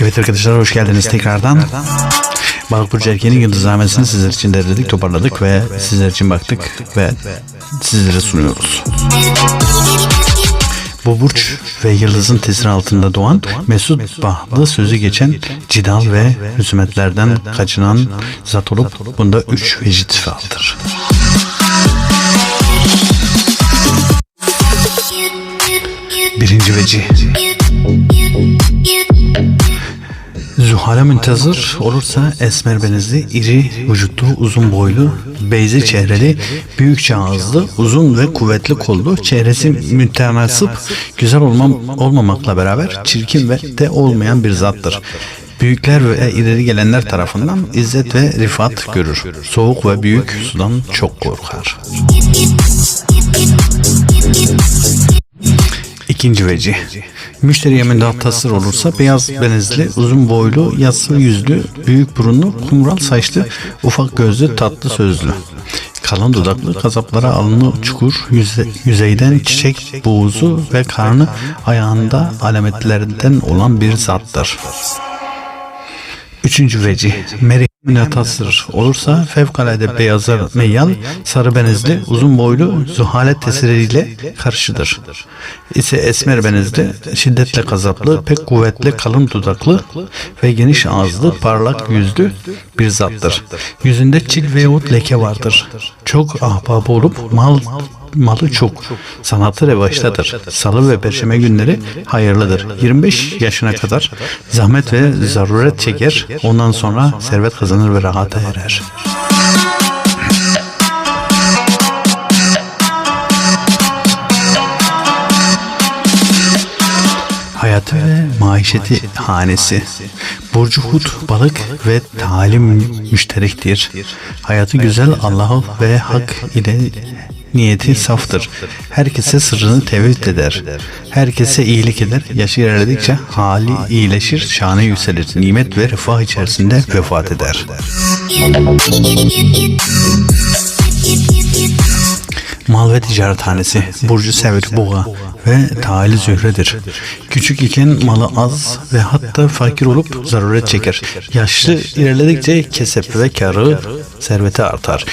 Evet arkadaşlar hoş geldiniz tekrardan. Balık Burcu Erkeği'nin yıldızamesini sizler için derledik, toparladık ve sizler için baktık ve sizlere sunuyoruz. Bu burç ve yıldızın tesiri altında doğan Mesut Bahlı sözü geçen cidal ve hüsmetlerden kaçınan zat olup bunda üç vecid faldır. Birinci vecih Zuhal'e müntazır olursa esmer benizli, iri vücutlu, uzun boylu, beyzi çehreli, büyükçe ağızlı, uzun ve kuvvetli kollu, çehresi mütenasip, güzel olmam, olmamakla beraber çirkin ve de olmayan bir zattır. Büyükler ve ileri gelenler tarafından izzet ve rifat görür. Soğuk ve büyük sudan çok korkar. İkinci vecih. Müşteriye mündahtasır olursa beyaz benizli, uzun boylu, yassı yüzlü, büyük burunlu, kumral saçlı, ufak gözlü, tatlı sözlü. Kalın dudaklı, kasaplara alnı çukur, yüze, yüzeyden çiçek buğuzu ve karnı ayağında alametlerden olan bir zattır. Üçüncü vecih. Merih münetasır olursa fevkalade beyazar meyyal, sarı benizli, uzun boylu, zuhalet tesiriyle karşıdır. İse esmer benizli, şiddetle kazaplı, pek kuvvetli, kalın dudaklı ve geniş ağızlı, parlak yüzlü bir zattır. Yüzünde çil veyahut leke vardır. Çok ahbabı olup mal malı çok. Sanatı revaçtadır. Salı ve perşembe günleri hayırlıdır. 25 yaşına kadar zahmet ve zaruret çeker. Ondan sonra servet kazanır ve rahata erer. Hayatı ve maişeti hanesi. Burcu Hut balık ve talim müşterektir. Hayatı güzel Allah ve hak ile niyeti saftır. Herkese sırrını tevhid eder. Herkese iyilik eder. Yaşı ilerledikçe hali iyileşir, şanı yükselir. Nimet ve refah içerisinde vefat eder. Mal ve ticarethanesi Burcu Sevr Boğa ve Tali Zühre'dir. Küçük iken malı az ve hatta fakir olup zaruret çeker. Yaşlı ilerledikçe kesep ve karı serveti artar.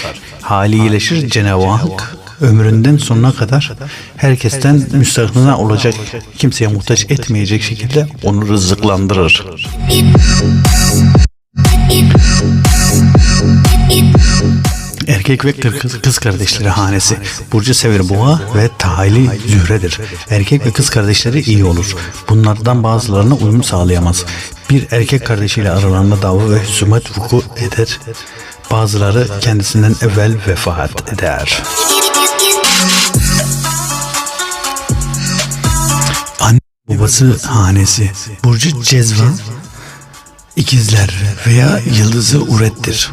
Hali iyileşir Cenab-ı Hak ömründen sonuna kadar herkesten müstahına olacak, kimseye muhtaç etmeyecek şekilde onu rızıklandırır. Erkek ve kız, kız kardeşleri hanesi Burcu Sever Boğa ve Tahili Zühre'dir. Erkek ve kız kardeşleri iyi olur. Bunlardan bazılarına uyum sağlayamaz. Bir erkek kardeşiyle aralarında dava ve husumet vuku eder. Bazıları kendisinden evvel vefat eder. Babası hanesi Burcu Cezva ikizler veya yıldızı urettir.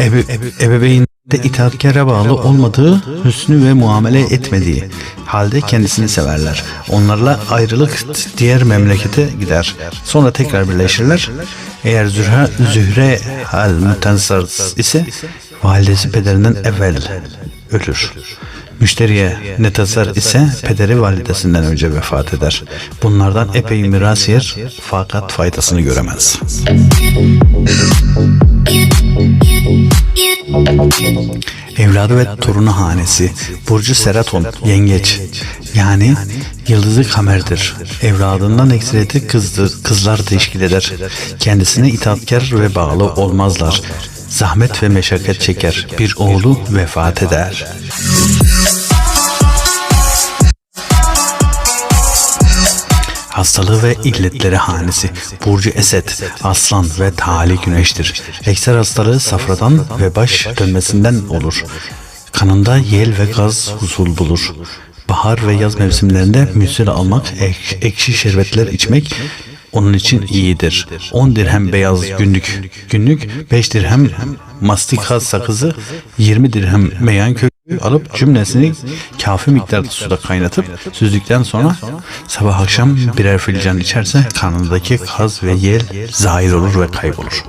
Ebe, ebeveyn de itaatkara bağlı olmadığı, hüsnü ve muamele etmediği halde kendisini severler. Onlarla ayrılık diğer memlekete gider. Sonra tekrar birleşirler. Eğer Zühre, Zühre hal mütensar ise validesi pederinden evvel ölür. Müşteriye netazar ise pederi validesinden önce vefat eder. Bunlardan epey miras yer fakat faydasını göremez. Evladı ve torunu hanesi Burcu Seraton Yengeç yani yıldızı kamerdir. Evladından eksileti kızdır, kızlar teşkil eder. Kendisine itaatkar ve bağlı olmazlar. Zahmet ve meşakkat çeker. Bir oğlu vefat eder. Hastalığı ve illetleri hanesi Burcu Esed, Aslan ve Tali Güneş'tir. Ekser hastalığı safradan ve baş dönmesinden olur. Kanında yel ve gaz husul bulur. Bahar ve yaz mevsimlerinde müsir almak, ek, ekşi şerbetler içmek onun için iyidir. 10 dirhem beyaz günlük, günlük. 5 dirhem mastika sakızı, 20 dirhem meyan kökü alıp cümlesini kafi miktarda suda kaynatıp süzdükten sonra sabah akşam birer filcan içerse karnındaki kaz ve yel zahir olur ve kaybolur.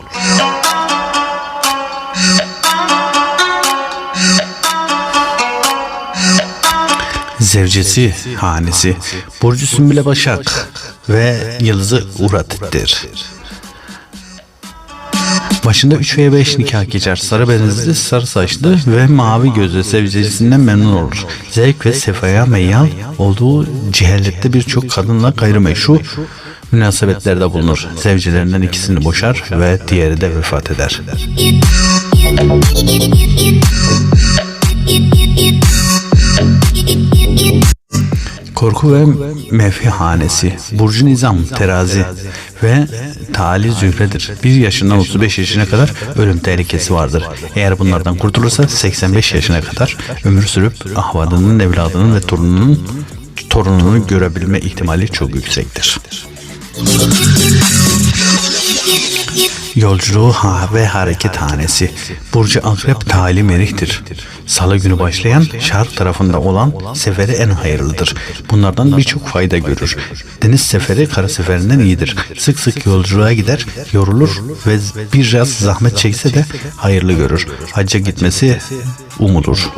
Zevcesi hanesi. Burcu Sümbüle Başak ve Yıldızı Urat'tir. Başında 3 veya 5 nikah geçer. Sarı benizli, sarı saçlı ve mavi gözlü sevgilisinden memnun olur. Zevk ve sefaya meyyal olduğu cehellette birçok kadınla gayrimeşru münasebetlerde bulunur. Sevgilerinden ikisini boşar ve diğeri de vefat eder. Korku ve mevhi hanesi, Burcu Nizam terazi ve tali zühredir. 1 yaşından 35 yaşına kadar ölüm tehlikesi vardır. Eğer bunlardan kurtulursa 85 yaşına kadar ömür sürüp ahvadının, evladının ve torununun torununu görebilme ihtimali çok yüksektir. Yolculuğu ha ve hareket hanesi. Burcu Akrep talim eriktir. Salı günü başlayan şark tarafında olan seferi en hayırlıdır. Bunlardan birçok fayda görür. Deniz seferi kara seferinden iyidir. Sık sık yolculuğa gider, yorulur ve biraz zahmet çekse de hayırlı görür. Hacca gitmesi umulur.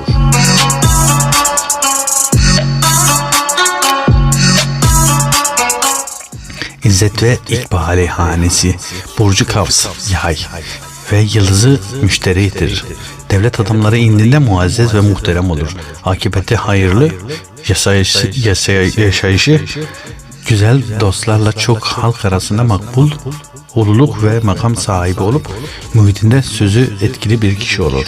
İzzet ve İkbali hanesi Burcu Kavs Yay ve yıldızı müşteridir. Devlet adamları indinde muazzez ve muhterem olur. Akıbeti hayırlı, yaşayışı, yaşay- yaşayışı güzel dostlarla çok halk arasında makbul, ululuk ve makam sahibi olup muhitinde sözü etkili bir kişi olur.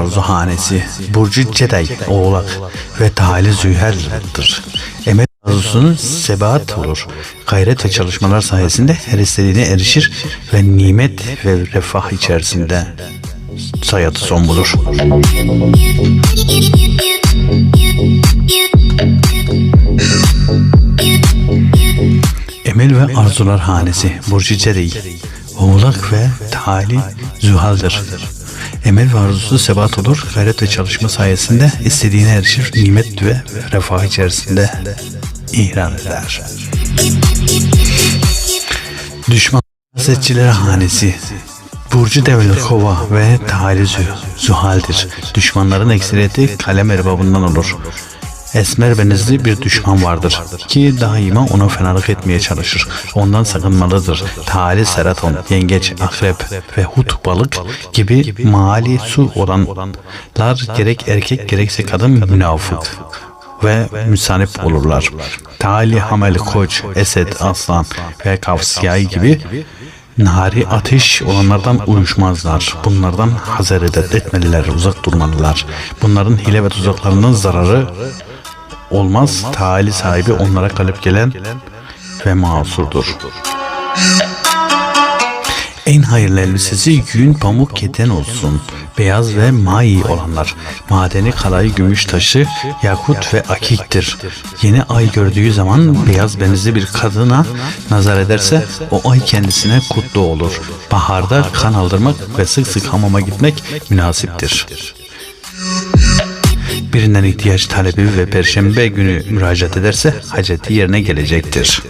Emel ve Arzu hanesi Burcu Ceday Oğlak ve Tali Züher'dir. Emel arzusunun sebat olur. Gayret ve çalışmalar sayesinde her istediğine erişir ve nimet ve refah içerisinde hayatı son bulur. Emel ve Arzular Hanesi Burcu Ceday Oğlak ve Tali Zühal'dir. Emel ve arzusu sebat olur, gayret ve çalışma sayesinde istediğine erişir, nimet ve refah içerisinde ihram eder. Düşman siyasetçileri hanesi Burcu Devlet Kova ve Tali Zü- Zuhal'dir. Düşmanların ekseriyeti kalem erbabından olur. Esmer benizli bir düşman vardır ki daima ona fenalık etmeye çalışır. Ondan sakınmalıdır. Tali Seraton, Yengeç, Akrep ve Hut balık gibi mali su olanlar gerek erkek gerekse kadın münafık ve müsanip olurlar. Tali Hamel Koç, Esed Aslan ve Kavsiyay gibi Nari ateş olanlardan uyuşmazlar. Bunlardan hazer etmeliler, uzak durmalılar. Bunların hile ve tuzaklarının zararı olmaz. Taali sahibi onlara galip gelen ve masurdur. En hayırlı elbisesi yün pamuk keten olsun. Beyaz ve mai olanlar. Madeni kalayı gümüş taşı, yakut ve akiktir. Yeni ay gördüğü zaman beyaz benizli bir kadına nazar ederse o ay kendisine kutlu olur. Baharda kan aldırmak ve sık sık hamama gitmek münasiptir. Birinden ihtiyaç talebi ve perşembe günü müracaat ederse haceti yerine gelecektir.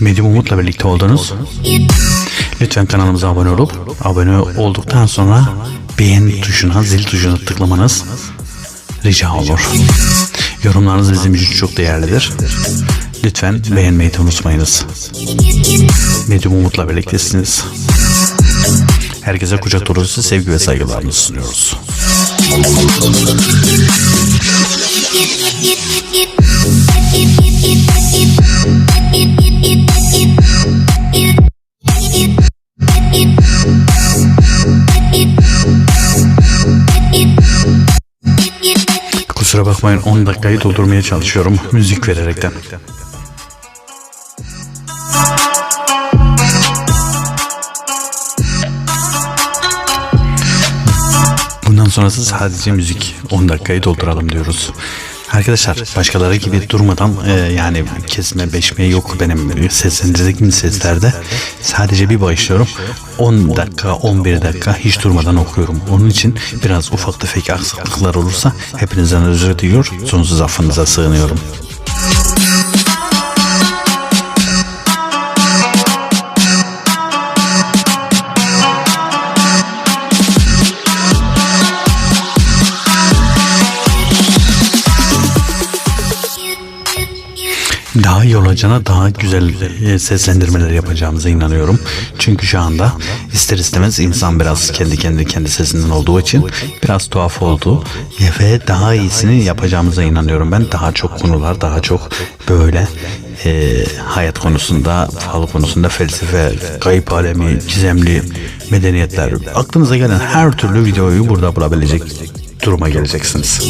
Medyum Umut'la birlikte oldunuz. Lütfen kanalımıza abone olup abone olduktan sonra beğen tuşuna, zil tuşuna tıklamanız rica olur. Yorumlarınız bizim için çok değerlidir. Lütfen beğenmeyi de unutmayınız. Medyum Umut'la birliktesiniz. Herkese kucak dolusu sevgi ve saygılarımızı sunuyoruz. Kusura bakmayın 10 dakikayı doldurmaya çalışıyorum müzik vererekten. Sonrası sadece müzik. 10 dakikayı dolduralım diyoruz. Arkadaşlar başkaları gibi durmadan e, yani kesme beşme yok benim seslendirdiğim seslerde. Sadece bir başlıyorum. 10 dakika 11 dakika hiç durmadan okuyorum. Onun için biraz ufak tefek aksaklıklar olursa hepinizden özür diliyor. Sonsuz affınıza sığınıyorum. Daha iyi olacağına daha güzel e, seslendirmeler yapacağımıza inanıyorum. Çünkü şu anda ister istemez insan biraz kendi kendi kendi sesinden olduğu için biraz tuhaf oldu. Ve daha iyisini yapacağımıza inanıyorum ben. Daha çok konular, daha çok böyle e, hayat konusunda, fal konusunda felsefe, kayıp alemi, gizemli medeniyetler, aklınıza gelen her türlü videoyu burada bulabilecek duruma geleceksiniz.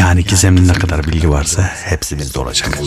Yani gizemli ne kadar bilgi varsa hepsi bizde olacak.